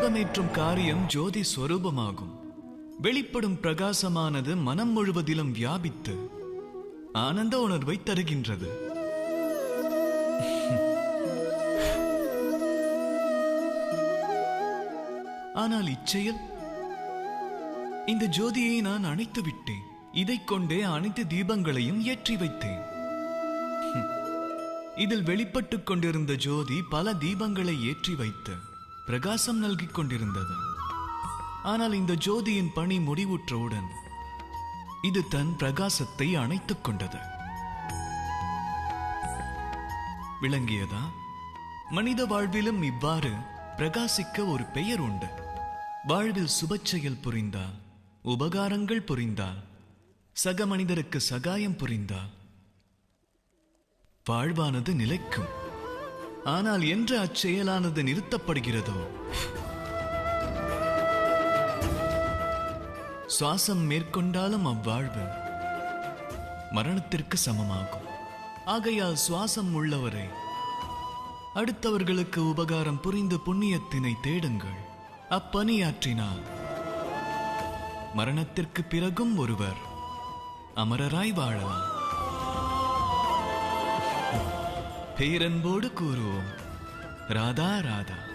தீபமேற்றும் காரியம் ஜோதி ஸ்வரூபமாகும். வெளிப்படும் பிரகாசமானது மனம் முழுவதிலும் வியாபித்து ஆனந்த உணர்வை தருகின்றது. ஆனால் இச்செயல்? இந்த ஜோதியை நான் அணைத்து விட்டேன். இதைக் கொண்டே அனைத்து தீபங்களையும் ஏற்றி வைத்தேன். இதில் வெளிப்பட்டுக் கொண்டிருந்த ஜோதி பல தீபங்களை ஏற்றி வைத்து பிரகாசம் நல்கிக் கொண்டிருந்தது ஆனால் இந்த ஜோதியின் பணி முடிவுற்றவுடன் இது தன் பிரகாசத்தை அணைத்துக் கொண்டது. விளங்கியதா? மனித வாழ்விலும் இவ்வாறு பிரகாசிக்க ஒரு பெயர் உண்டு. வாழ்வில் சுபச்செயல் புரிந்தால் உபகாரங்கள் புரிந்தால் சக மனிதருக்கு சகாயம் புரிந்தால் வாழ்வானது நிலைக்கும். ஆனால் என்று அச்செயலானது நிறுத்தப்படுகிறதோ? சுவாசம் மேற்கொண்டாலும் அவ்வாழ்வு மரணத்திற்கு சமமாகும். ஆகையால் சுவாசம் உள்ளவரை அடுத்தவர்களுக்கு உபகாரம் புரிந்து புண்ணியத்தினை தேடுங்கள். அப்பணியாற்றினால் மரணத்திற்கு பிறகும் ஒருவர் அமரராய் வாழலாம். பேரன்போடு கூறுவோம். ராதா ராதா.